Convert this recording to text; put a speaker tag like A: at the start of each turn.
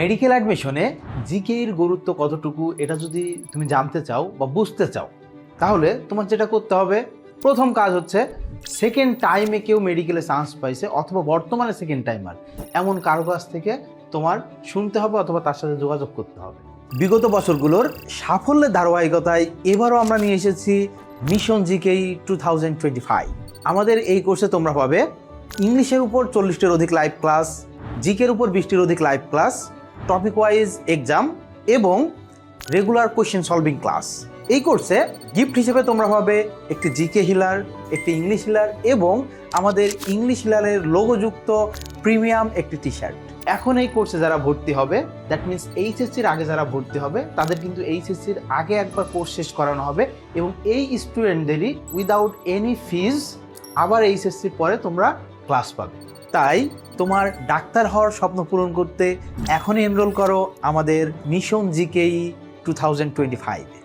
A: Medical অ্যাডমিশনে জিকের গুরুত্ব কতটুকু, এটা যদি তুমি জানতে চাও বা বুঝতে চাও, তাহলে তোমার যেটা করতে হবে, প্রথম কাজ হচ্ছে সেকেন্ড টাইমে কেউ মেডিকেলে চান্স পাইছে অথবা বর্তমানে সেকেন্ড টাইমার এমন কারও কাছ থেকে তোমার শুনতে হবে অথবা তার সাথে যোগাযোগ করতে হবে। বিগত বছরগুলোর সাফল্যের ধারাবাহিকতায় এবারও আমরা নিয়ে এসেছি মিশন জিকেই টু থাউজেন্ড টোয়েন্টি ফাইভ আমাদের এই কোর্সে তোমরা পাবে ইংলিশের উপর চল্লিশটির অধিক লাইভ ক্লাস জিকের উপর বিশটির অধিক live class topic wise exam এবং রেগুলার কোয়েশ্চেন সলভিং ক্লাস এই কোর্সে গিফট হিসেবে তোমরা পাবে একটি জিকে হিলার একটি ইংলিশ হিলার এবং আমাদের ইংলিশ হিলারের লোগোযুক্ত প্রিমিয়াম একটি টি শার্ট এখন এই কোর্সে যারা ভর্তি হবে দ্যাট মিনস এইচএসসির আগে যারা ভর্তি হবে, তাদের কিন্তু এইচএসসির আগে একবার কোর্স শেষ করানো হবে এবং এই স্টুডেন্টদেরই উইদাউট এনি ফিজ আবার এইচএসসির পরে তোমরা ক্লাস পাবে। তাই তোমার ডাক্তার হওয়ার স্বপ্ন পূরণ করতে এখনই এনরোল করো আমাদের মিশন জিকেই টু থাউজেন্ড টোয়েন্টি ফাইভে।